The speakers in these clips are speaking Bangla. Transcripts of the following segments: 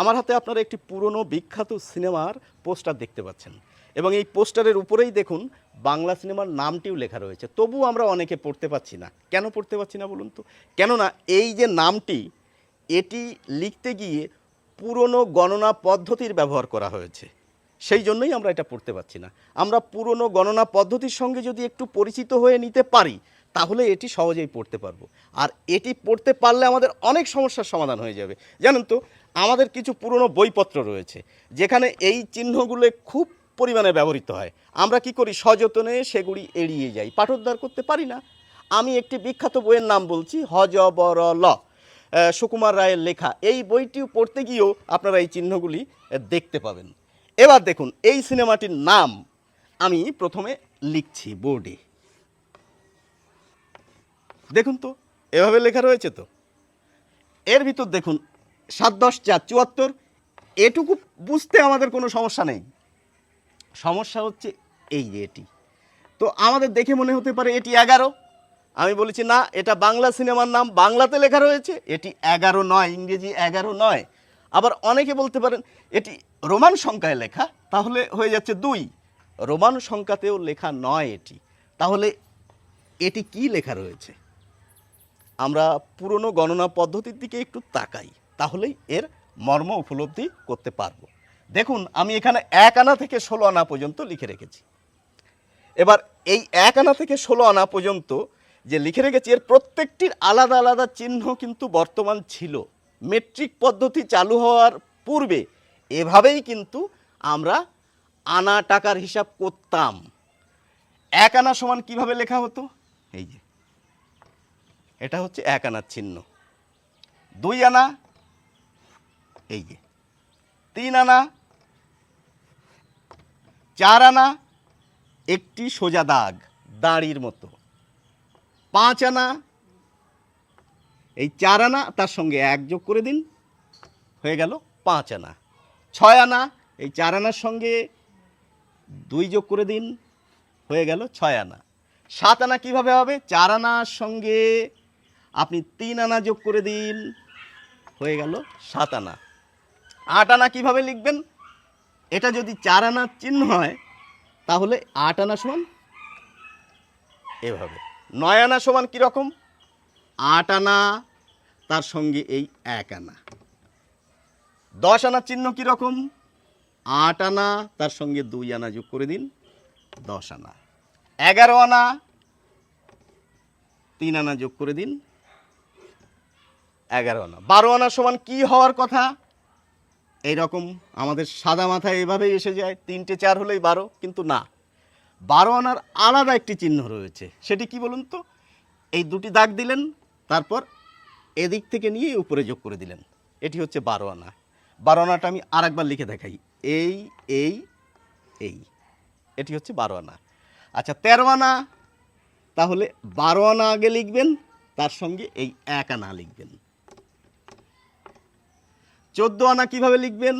আমার হাতে আপনারা একটি পুরনো বিখ্যাত সিনেমার পোস্টার দেখতে পাচ্ছেন। এবং এই পোস্টারের উপরেই দেখুন, বাংলা সিনেমার নামটিও লেখা রয়েছে। তবুও আমরা অনেকে পড়তে পাচ্ছি না। কেন পড়তে পাচ্ছি না বলুন তো? কেননা এই যে নামটি, এটি লিখতে গিয়ে পুরনো গণনা পদ্ধতির ব্যবহার করা হয়েছে। সেই জন্যই আমরা এটা পড়তে পারছি না। আমরা পুরনো গণনা পদ্ধতির সঙ্গে যদি একটু পরিচিত হয়ে নিতে পারি, তাহলে এটি সহজেই পড়তে পারব। আর এটি পড়তে পারলে আমাদের অনেক সমস্যার সমাধান হয়ে যাবে। জানেন তো আমাদের কিছু পুরনো বইপত্র রয়েছে, যেখানে এই চিহ্নগুলো খুব পরিমাণে ব্যবহৃত হয়। আমরা কি করি? সযতনে সেগুলি এড়িয়ে যাই। পাঠোদ্ধার করতে পারি না। আমি একটি বিখ্যাত বইয়ের নাম বলছি হজবর ল সুকুমার রায়ের লেখা। এই বইটিও পড়তে গিয়েও আপনারা এই চিহ্নগুলি দেখতে পাবেন। এবার দেখুন, এই সিনেমাটির নাম আমি প্রথমে লিখছি বোর্ডে। দেখুন তো, এভাবে লেখা রয়েছে তো। এর ভিতর দেখুন সাত, দশ, চার, চুয়াত্তর, এটুকু বুঝতে আমাদের কোনো সমস্যা নেই। সমস্যা হচ্ছে এই যে এটি। তো আমাদের দেখে মনে হতে পারে এটি এগারো। আমি বলেছি, না, এটা বাংলা সিনেমার নাম বাংলাতে লেখা রয়েছে। এটি এগারো নয়, ইংরেজি এগারো নয়। আবার অনেকে বলতে পারেন, এটি রোমান সংখ্যায় লেখা, তাহলে হয়ে যাচ্ছে দুই। রোমান সংখ্যাতেও লেখা নয় এটি। তাহলে এটি কি লেখা রয়েছে? আমরা পুরনো গণনা পদ্ধতির দিকে একটু তাকাই। তাহলেই এর মর্ম উপলব্ধি করতে পারব। দেখুন, আমি এখানে এক আনা থেকে ষোলো আনা পর্যন্ত লিখে রেখেছি। এবার এই এক আনা থেকে ষোলো আনা পর্যন্ত যে লিখে রেখেছি, এর প্রত্যেকটির আলাদা আলাদা চিহ্ন কিন্তু বর্তমান ছিল। মেট্রিক পদ্ধতি চালু হওয়ার পূর্বে এভাবেই কিন্তু আমরা আনা টাকার হিসাব করতাম। এক আনা সমান কীভাবে লেখা হতো? এই যে, এটা হচ্ছে এক আনার চিহ্ন। দুই আনা এই যে। তিন আনা, চার আনা, একটি সোজা দাগ, দাড়ির মতো। পাঁচ আনা, এই চার আনা, তার সঙ্গে এক যোগ করে দিন, হয়ে গেল পাঁচ আনা। ছয় আনা, এই চার আনার সঙ্গে দুই যোগ করে দিন, হয়ে গেল ছয় আনা। সাত আনা কীভাবে হবে? চার আনার সঙ্গে আপনি তিন আনা যোগ করে দিন, হয়ে গেল সাত আনা। আট আনা কীভাবে লিখবেন? এটা যদি চার আনার চিহ্ন হয়, তাহলে আট আনা সমান এভাবে। নয় আনা সমান কীরকম? আট আনা, তার সঙ্গে এই এক আনা। দশ আনার চিহ্ন কীরকম? আট আনা, তার সঙ্গে দুই আনা যোগ করে দিন, দশ আনা। এগারো আনা, তিন আনা যোগ করে দিন, এগারো আনা। বারো আনা সমান কি হওয়ার কথা? এইরকম আমাদের সাদা মাথায় এভাবেই এসে যায়, তিনটে চার হলেই বারো, কিন্তু না। বারো আনার আলাদা একটি চিহ্ন রয়েছে। সেটি কি বলুন তো? এই দুটি দাগ দিলেন, তারপর এদিক থেকে নিয়ে উপরে যোগ করে দিলেন। এটি হচ্ছে বারো আনা। বারো আনাটা আমি আরেকবার লিখে দেখাই। এই এই এই। এটি হচ্ছে বারো আনা। আচ্ছা তেরো আনা, তাহলে বারো আনা আগে লিখবেন, তার সঙ্গে এই এক আনা লিখবেন। চোদ্দ আনা কীভাবে লিখবেন?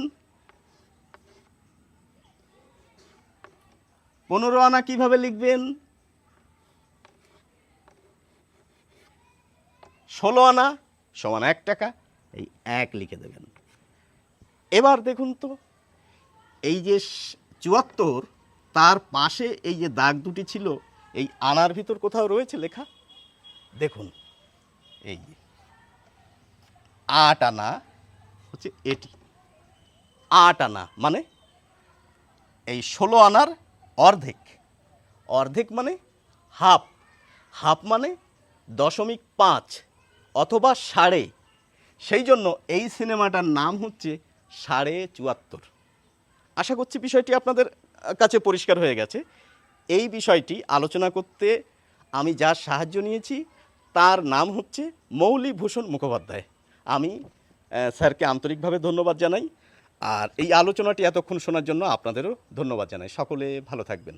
পনেরো আনা কীভাবে লিখবেন? ষোলো আনা সমান এক টাকা, এই এক লিখে দেবেন। এবার দেখুন তো, এই যে চুয়াত্তর, তার পাশে এই যে দাগ দুটি ছিল, এই আনার ভিতর কোথাও রয়েছে লেখা? দেখুন, এই আট আনা হচ্ছে এটি। আট আনা মানে এই ষোলো আনার অর্ধেক। অর্ধেক মানে হাফ। হাফ মানে দশমিক পাঁচ অথবা সাড়ে। সেই জন্য এই সিনেমাটার নাম হচ্ছে সাড়ে চুয়াত্তর। আশা করছি বিষয়টি আপনাদের কাছে পরিষ্কার হয়ে গেছে। এই বিষয়টি আলোচনা করতে আমি যার সাহায্য নিয়েছি, তার নাম হচ্ছে মৌলিভূষণ মুখোপাধ্যায়। আমি স্যারকে আন্তরিকভাবে ধন্যবাদ জানাই। আর এই আলোচনাটি এতক্ষণ শোনার জন্য আপনাদেরও ধন্যবাদ জানাই। সকলে ভালো থাকবেন।